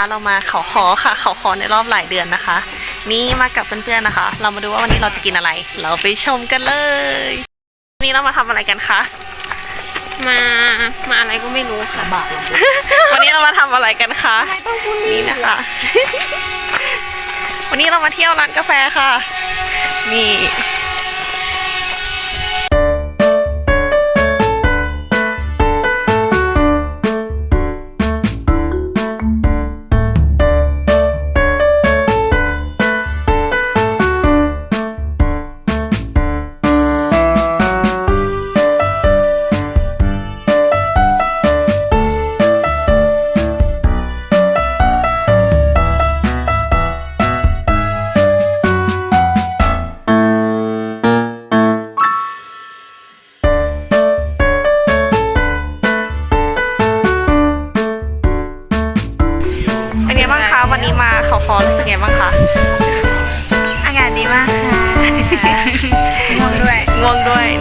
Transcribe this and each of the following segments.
นี้นะคะเรามาเขาคอค่ะ เขาคอในรอบหลายเดือนนะคะ นี่มากับเพื่อนๆนะคะ เรามาดูว่าวันนี้เราจะกินอะไร เราไปชมกันเลยวันนี้เรามาทำอะไรกันคะมามาอะไรก็ไม่รู้ค่ะวันนี้เรามาทำอะไรกันคะนี่นะคะ วันนี้เรามาเที่ยวร้านกาแฟค่ะ นี่เป็น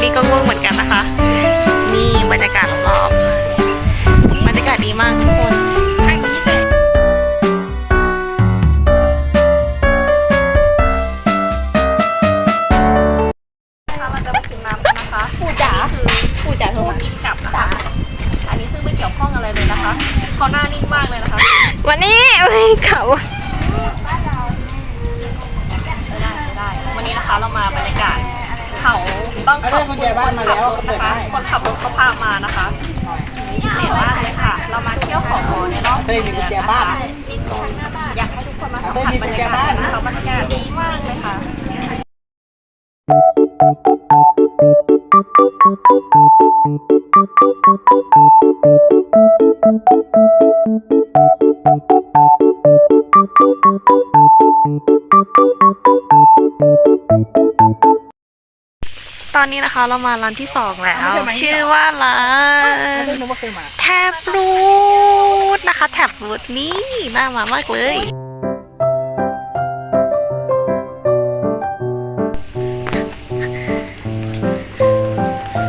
นี่ก็ง่วงเหมือนกันนะคะ นี่บรรยากาศรอบๆบรรยากาศดีมากทุกคนข้างนี้เสร็จเราจะมากินน้ำกันนะคะปู่จ๋าปู่จ๋าโทรมากินกลับนะคะอันนี้ซึ่งไม่เกี่ยวข้องอะไรเลยนะคะเขาหน้านิ่งมากเลยนะคะ วันนี้เอ้ยเขาใช้ได้ใช้ได้วันนี้นะคะเรามาบรรยากาศ เขาต้องขอบคุณคนขับรถนะคะ คนขับรถเขาพามานะคะพิเศษมากเลยค่ะ เรามาเที่ยวขอพรในรอบสี่เดือนนะคะอยากให้ทุกคนมาสัมผัสบรรยากาศกันนะคะบรรยากาศดีมากเลยค่ะต อนนี้นะคะเรามาร้านที่สองแล้ว ชื่อว่าร้านแทบรูทนะคะ แทบรูทนี่น่ามามากเลย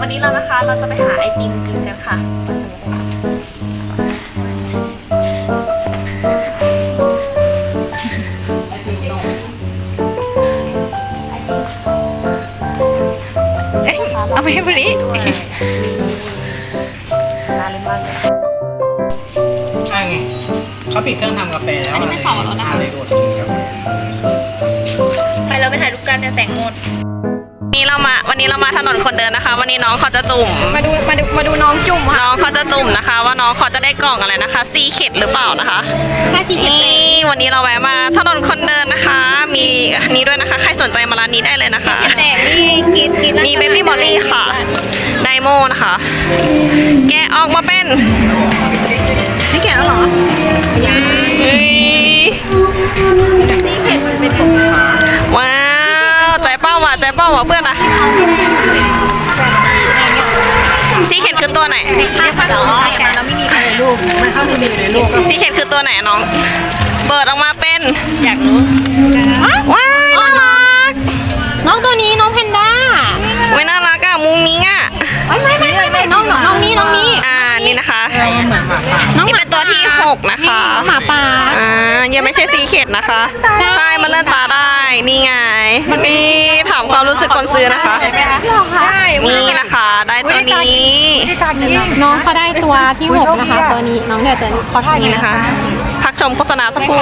วันนี้เรานะคะเราจะไปหาไอติมกินกันค่ะ บริน่าเล่นมากเลยใช่ไงเขาปิดเครื่องทำกาแฟแล้วอันนี้เป็นสองแล้วนะคะเลยอดกินกาแฟ ไปเราไปถ่ายรูปกันแต่แสงหมดวั นนี้เรามาวันนี้เรามาถนนคนเดินนะคะ วันนี้น้องเขาจะจุ่ม มาดูมาดูมาดูน้องจุ่มค่ะน้องเขาจะจุ่มนะคะ ว่าน้องเขาจะได้กล่องอะไรนะคะซีเข็ดหรือเปล่านะคะแค่สีเขียวนี่วันนี้เราแวะมาถนนคนเดินนะคะ มีนี้ด้วยนะคะ ใครสนใจมาร้านนี้ได้เลยนะคะแต่นี่กินกินมีเบบี้มอลลี่ค่ะไดโมนะคะ แกะออกมาเป็นนี่แก่แล้วเหรอเฮ้ยนี่ ว่ะใจเป้าว่ะเพื่อนอะซีเข็ดคือตัวไหนข้าวเหรอแก่แล้วไม่มีใครลูกมันเข้ามีในลูกซีเข็ดคือตัวไหนน้อง เปิดออกมาเป็นอยากรู้ว้ายน่ารักน้องตัวนี้น้องแพนด้าเว้ยน่ารักอะมุ้งมิ้ง นหมาป่าน้องนี่หมาเป็นตัวที่หกนะคะน้องหมาป่า อ่ายังไม่ใช่ซีเข็ดนะคะใช่ใช่ มันเลื่อนตาได้ นี่ไง นี่ถามความรู้สึกคนซื้อนะคะ ใช่นี่นะคะ ได้ตัวนี้ น้องเขาได้ตัวที่หกนะคะ ตัวนี้น้องเดี๋ยวตัวนี้ ขอถ่ายนี่นะคะ พักชมโฆษณาสักครู่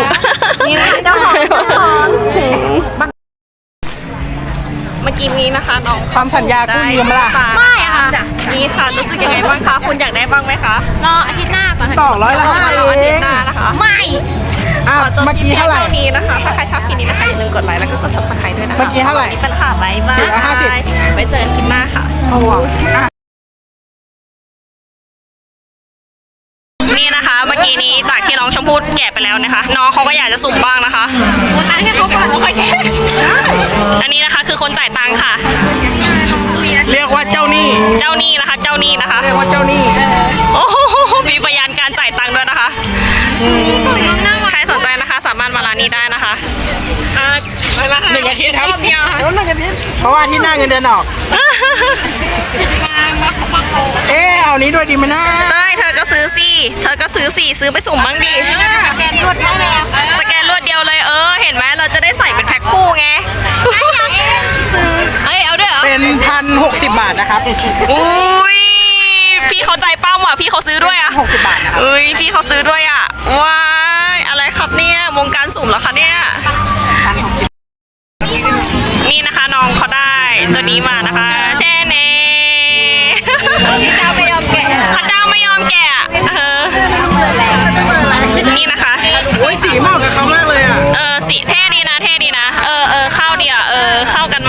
คะน้องคำสัญญากู้ยืมมาล่ะ ไม่อะค่ะนี่ค่ะรู้สึกยังไงบ้างคะคุณอยากได้บ้างไหมคะรออาทิตย์หน้าก่อนสองร้อยละห้ารออาเอทิตงย์หน้านะคะไม่อะขอจบเมื่อคลิกี้ปเพียเท่างไหร่เท่านี้นะคะถ้าใครชอบคลิปนี้นะคะอย่าลืมกดไลค์แล้วก็กด subscribe ด้วยนะคะเมื่อกี้เท่าไหร่วันนี้เป็นข่าวไว้บ้างสี่ร้อยห้าสิบไว้เจอกันคลิปหน้าค่ะเอาอะอะ นี่นะคะเมื่อกี้นี้จากที่น้องชมพู่แกะไปแล้วนะคะ น้องเขาก็อยากจะสุ่มบ้างนะคะอันนี้เขาก่อนแล้วค่อยแก้อันนี้นะคะคือคนจ่ายตังค่ะ ใครสนใจนะคะสามารถมาร้านนี้ได้นะคะอ่าไปละค่ะหนึ่งอาทิตย์ครับรอบเดียวค่ะแล้วหนึ่งอาทิตย์เพราะว่าอาที่หน้าเงินเดือนออก เอ๊ะเอานี้ด้วยดีไหมนะเต้ยเธอก็ซื้อสิเธอก็ซื้อสิซื้อไปสุ่มบ้างดิแกนรวดได้แล้วสแกนรวดเดียวเลยเออ เห็นไหมเราจะได้ใส่เป็นแพ็คคู่ไงเอ้ยเอาด้วยเหรอเป็นพันหกสิบบาทนะครับอุ้ยพี่เขาใจป้าว่ะพี่เขาซื้อด้วยอะหกสิบบาทนะครับอุ้ยพี่เขาซื้อด้วยอะ ว้ายอะไรครับเนี่ยวงการสุ่มเหรอคะเนี่ย นี่นะคะน้องเขาได้ตัวนี้มานะคะแเจเน่พี่เจ้าไม่ยอมแกะพระเจ้าไม่ยอมแกะนี่นะคะโอ้ยสีมากกับคำแรกเลยอะ เออสีเท่ดีนะเท่ดีนะ เออเออเข้าเดียวเออเข้ากัน